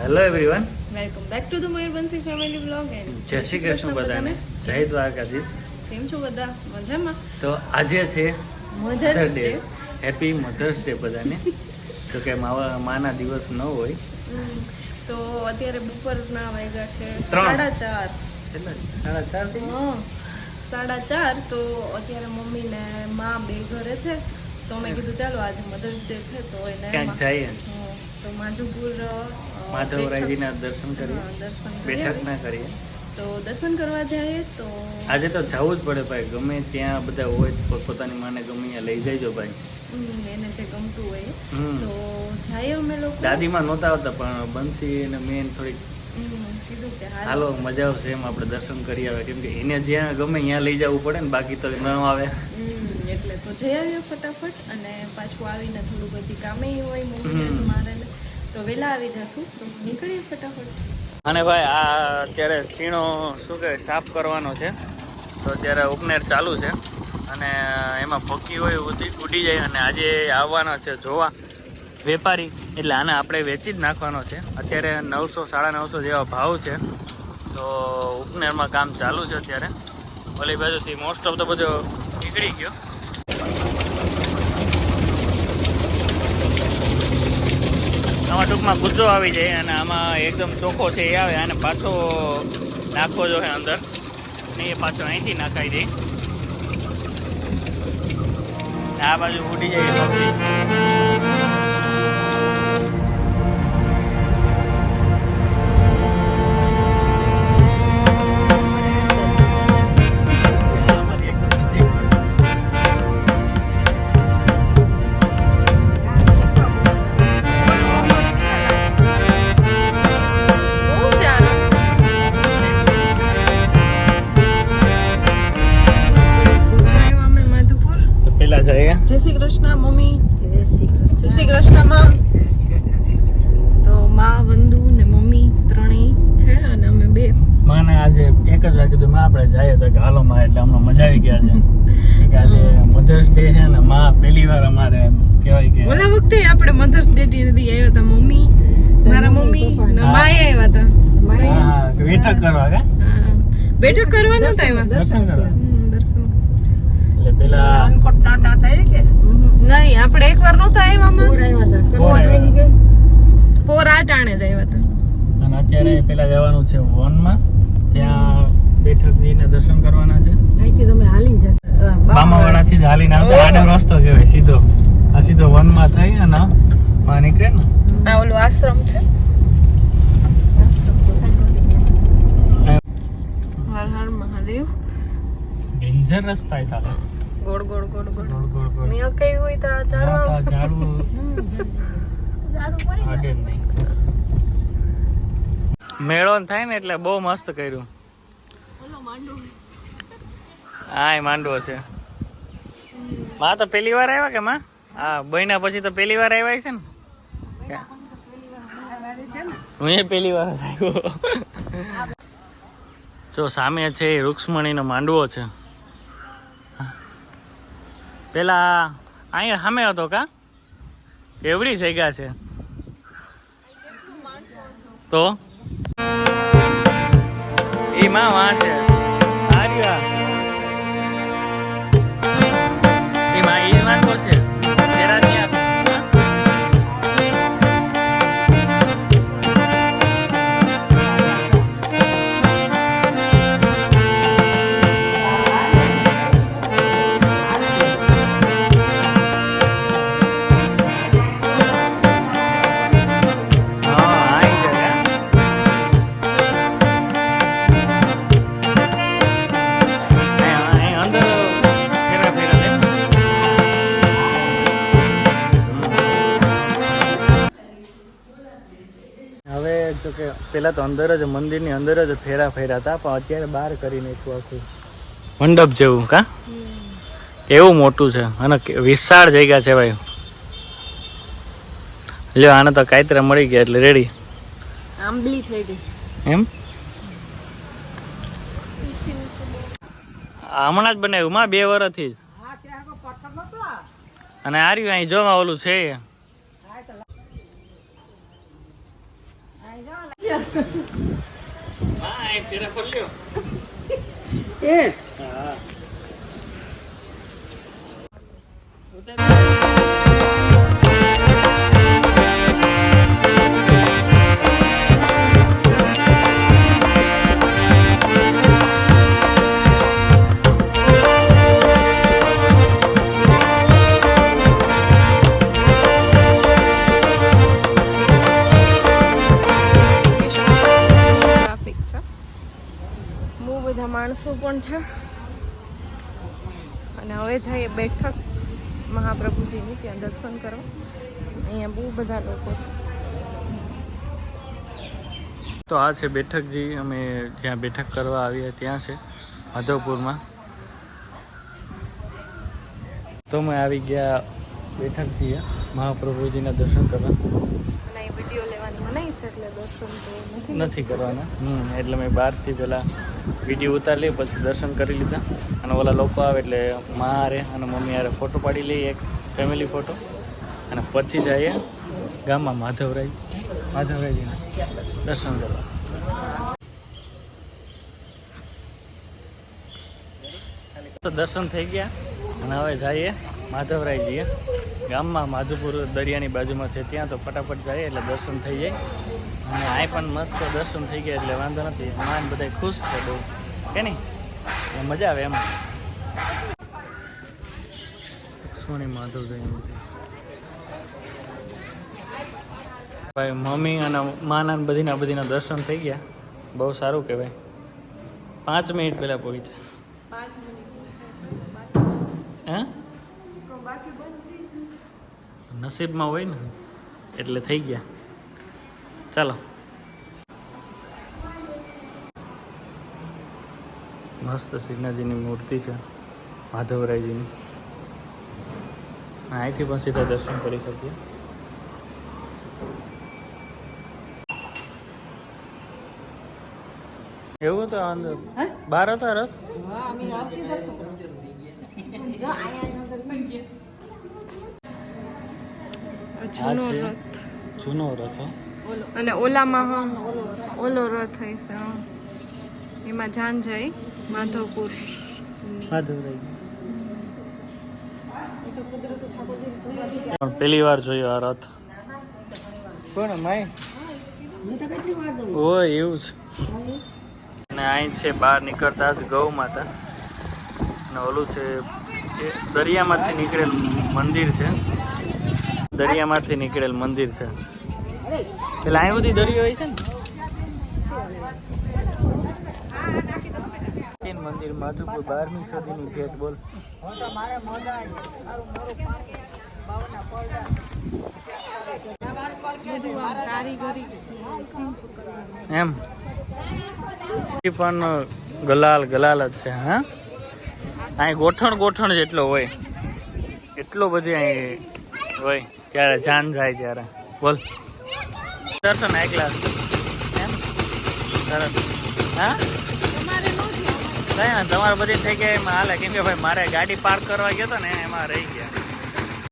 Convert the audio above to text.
Hello everyone welcome back to the Mayurbansi family blog and Jai Shri Krishna બધાને. જય દ્વારકાધીશ. કેમ છો બધા? મજામાં? તો આજે છે mother's mother day happy mother's day બધાને. તો કે મારા માના દિવસ ન હોય. તો અત્યારે બપોરના વાગ્યા છે. સાડા ચાર. સાડા ચાર સાડા ચાર તો અત્યારે મમ્મી ને મા બે ઘરે છે. તો મેં કીધું ચાલો આજે મધર્સ ડે છે તો એને ક્યાંક જઈએ. તો માધુપુર માધવરાયજીના દર્શન કરીએ. કરી બેઠક ના કરીએ. તો દર્શન કરવા જાય તો આજે તો જવું જ પડે ભાઈ. ગમે ત્યાં બધા હોય પોતાની માને ગમે ત્યાં લઈ જઈજો ભાઈ. એને જે ગમતું હોય. તો જાય અમે લોકો. દાદીમાં નહોતા આવતા પણ બંસી અને મેન થોડીક હાલો. મજા આવશે એમ આપણે દર્શન કરી આવે. કેમ કે એને જ્યાં ગમે ત્યાં લઈ જવું પડે ને બાકી તો ન આવે. એટલે તો જઈ આવ્યો ફટાફટ અને પાછું આવીને થોડું પછી કામે હોય મમ્મી મારે. તો વહેલા આવી જશું. તો નીકળીએ ફટાફટ. અને ભાઈ આ અત્યારે સીણો શું કહે સાફ કરવાનો છે. તો અત્યારે ઉપનેર ચાલુ છે. અને એમાં ભૂકી હોય ઉધી ઉડી જાય અને આજે આવવાનો છે જોવા. વેપારી, એટલે આને આપણે વેચી જ નાખવાનો છે. અત્યારે નવસો, સાડા નવસો જેવા ભાવ છે. તો ઉપનેરમાં કામ ચાલુ છે અત્યારે. ઓલી બાજુથી મોસ્ટ ઓફ તો બધો નીકળી ગયો. આમાં ટૂંકમાં ગુસ્સો આવી જાય અને આમાં એકદમ ચોખ્ખો છે એ આવે અને પાછો નાખવો જોઈએ અંદર. ને એ પાછો અહીંથી નાખાઈ દે. આ બાજુ ઉડી જાય કૃષ્ણ મમ્મી. જય શ્રી કૃષ્ણ. માં તો માં વંદુ ને મમ્મી ત્રણેય છે અને અમે બે. માને આજે એક જ વાગે માં આપણે જઈએ. તો કે હાલો માં એટલે અમને મજા આવી ગયા છે. કે આજે મધર્સ ડે છે ને માં પહેલી વાર અમારે કહેવાય કે ઓલા વખતે આપણે મધર્સ ડે નથી આવ્યા હતા મમ્મી. મારા મમ્મી ને માએ આવ્યા હતા. હા બેઠક કરવા કે? બેઠક કરવા નતા આવ્યા. દર્શન કરવા. દર્શન એટલે પેલા નહીં આપણે એકવાર નહોતા આવ્યા પોર આવ્યા. પોર આ ટાણે જ આવ્યા હતા. અને અત્યારે પેલા જવાનું છે વનમાં. ત્યાં બેઠકજીને દર્શન કરવાના છે. બામાવાડાથી જ હાલીને આવતા આડો રસ્તો કહેવાય સીધો. આ સીધો વનમાં થઈ અને માં નીકળે ને. આ ઓલું આશ્રમ છે. હર હર મહાદેવ. ડેન્જર રસ્તા ચાલે ગોળ ગોળ ગોળ ગોળ. ગોળ ગોળ મિયા કઈ હોય તો આ તો આ ઝાડવું આડે નહીં. મેળો થાય ને એટલે બહુ મસ્ત કર્યું. હા એ માંડવો છે. માં તો પહેલી વાર આવ્યા કે માં? હા બહેના પછી તો પહેલી વાર આવ્યા છે ને? હું એ પહેલી વાર આવ્યો. જો સામે છે એ રૂક્ષ્મણીનો માંડવો છે. પેલા અહીંયા સામે હતો કા? એવડી જગ્યા છે. તો? એમાં માં પેલા તો અંદર જ મંદિરની અંદર જ ફેરા ફેરા હતા પણ અત્યારે બહાર કરી નાખ્યું આખું. મંડપ જેવું કા? કેવું મોટું છે. અને વિશાળ જગ્યા છે ભાઈ. લ્યો આને તો કાયતરા મળી ગયા એટલે રેડી આંબલી થઈ ગઈ. એમ? હમણાં જ બનાવ્યું માં બે વર્ષથી જ. અને આ રહ્યું અહીં જોવા ઓલું છે એ હા માણસો પણ છે. અને હવે જઈએ બેઠક મહાપ્રભુજીની ત્યાં દર્શન કરવા. અહીંયા બહુ બધા લોકો છે. તો આ છે બેઠકજી અમે જ્યાં બેઠક કરવા આવ્યા ત્યાં છે માધવપુરમાં. તો અમે આવી ગયા બેઠકજી મહાપ્રભુજીના દર્શન કરવા. વીડિયો લેવાની મનાઈ છે એટલે દર્શન તો નથી નથી કરવાના. હમ એટલે મેં બહારથી પેલા વીડિયો ઉતારી લઈ પછી દર્શન કરી લીધા. અને ઓલા લોકો આવે એટલે મા હારે અને મમ્મી હારે ફોટો પાડી લઈએ, એક ફેમિલી ફોટો અને પછી જઈએ ગામમાં માધવરાય માધવરાયજીના દર્શન કરવા. તો દર્શન થઈ ગયા અને હવે જઈએ માધવરાયજીએ. ગામમાં માધવપુર દરિયાની બાજુમાં છે, ત્યાં તો ફટાફટ જઈએ એટલે દર્શન થઈ જાય. અને આ પણ મસ્ત દર્શન થઈ ગયા એટલે વાંધો નથી. માન બધા ખુશ છે બહુ. કે નહીં? મજા આવે એમ. સોની માધવ ભાઈ મમ્મી અને માના ને બધીના બધીના દર્શન થઈ ગયા. બહુ સારું કહેવાય. પાંચ મિનિટ પહેલા પહોંચ્યા. હે? નસીબમાં હોય ને. એટલે થઈ ગયા. ચાલો. મસ્ત શ્રીનાથજીની મૂર્તિ છે માધવરાયજીની. અહીંથી પણ સીધા દર્શન કરી શકીએ. એવું તો અંદર બાર હતા રથ જૂનો રથ જૂનો રથ. હો. અને ઓલામાં હા ઓલો રથ હશે હા. એમાં જાન જાય માધવપુર. માધવરાય. પેલી પહેલી વાર જોયો આ રથ. કોણ માય? ઓય એવું છે. અને અહીં છે બહાર નીકળતા જ ગૌ માતા. અને ઓલું છે દરિયામાંથી નીકળેલ મંદિર છે. દરિયામાંથી નીકળેલ મંદિર છે. એટલે અહીં બધી દરિયો હોય છે ને? મંદિર, માધુપુર, બારમી સદીની ભેટ બોલ. એમ? પણ ગલાલ ગલાલ જ છે, હા? અહીં ગોઠણ ગોઠણ જેટલો હોય, એટલો બધી અહીં હોય જ્યારે જાન જાય ત્યારે. બોલ. દર્શન એકલા? સરસ. હા? કઈ ના તમારે બધી થઈ ગયા એમાં હાલે. કેમ કે ભાઈ મારે ગાડી પાર્ક કરવા ગયો હતો ને એમાં રહી